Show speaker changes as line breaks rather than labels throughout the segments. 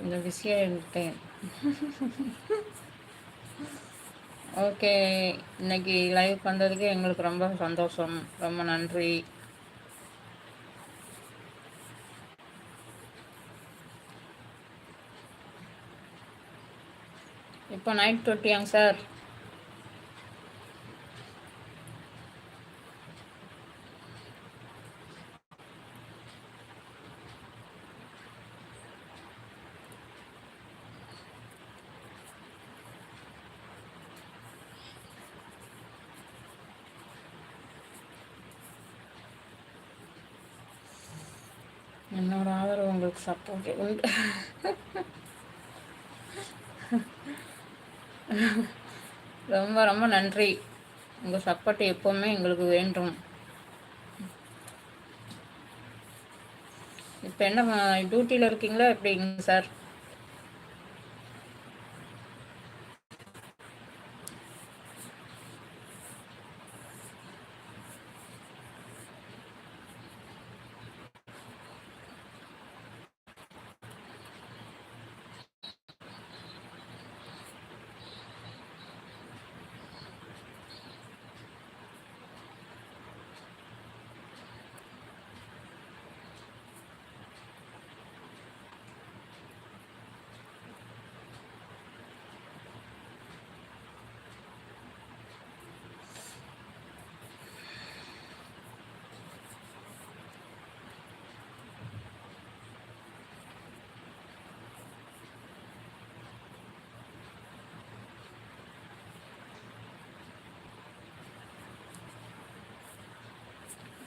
கொஞ்சம் பிஸியாக இருந்துட்டேன் ஓகே இன்னைக்கு லைவ் பண்ணுறதுக்கு எங்களுக்கு ரொம்ப சந்தோஷம் ரொம்ப நன்றி இப்போ நைட் தொட்டியாங்க சார் என்னோட ஆதரவு உங்களுக்கு சப்போர்ட் உண்டு. ரொம்ப ரொம்ப நன்றி. உங்கள் சப்போர்ட் எப்போவுமே எங்களுக்கு வேண்டும். இப்போ என்ன டியூட்டியில் இருக்கீங்களா? எப்படிங்க சார்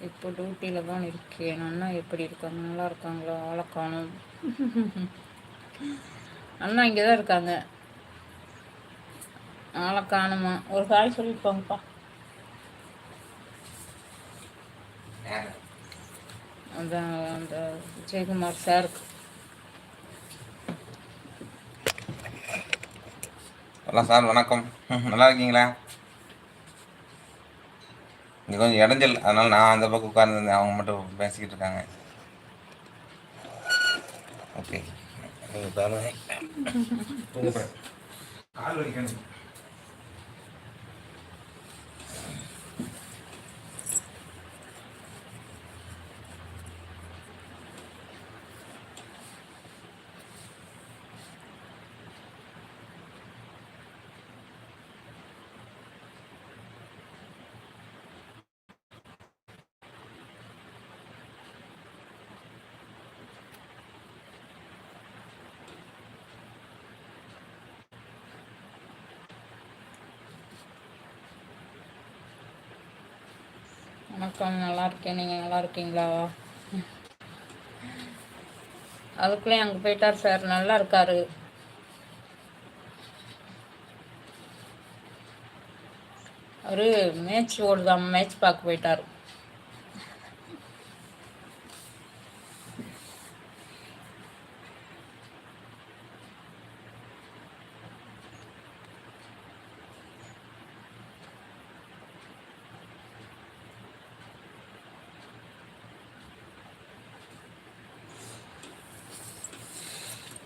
இப்போ டியூட்டியில் தான் இருக்கேன். அண்ணா எப்படி இருக்காங்க? நல்லா இருக்காங்களா? ஆளை காணும். அண்ணா இங்கே தான் இருக்காங்க. ஆளை காணுமா? ஒரு காய் சொல்லியிருப்பாங்கப்பா அதான் அந்த விஜயகுமார் சாருக்கு
ஹலோ சார் வணக்கம். நல்லா இருக்கீங்களா? இங்கே கொஞ்சம் இடைஞ்சல். அதனால் நான் அந்த பக்கம் உட்கார்ந்துருந்தேன். அவங்க மட்டும் பேசிக்கிட்டு இருக்காங்க. ஓகே கால் வலிக்கணும்
வணக்கம் நல்லா இருக்கேன் நீங்கள் நல்லா இருக்கீங்களா அதுக்குள்ளே அங்கே போயிட்டார் சார். நல்லா இருக்காரு அவரு மேட்ச் ஓடுதான் மேட்ச் பார்க்க போயிட்டார்.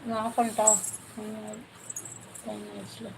நான் ஆஃப் பண்ணிட்டா? ஃபைவ் மினிட்ஸில்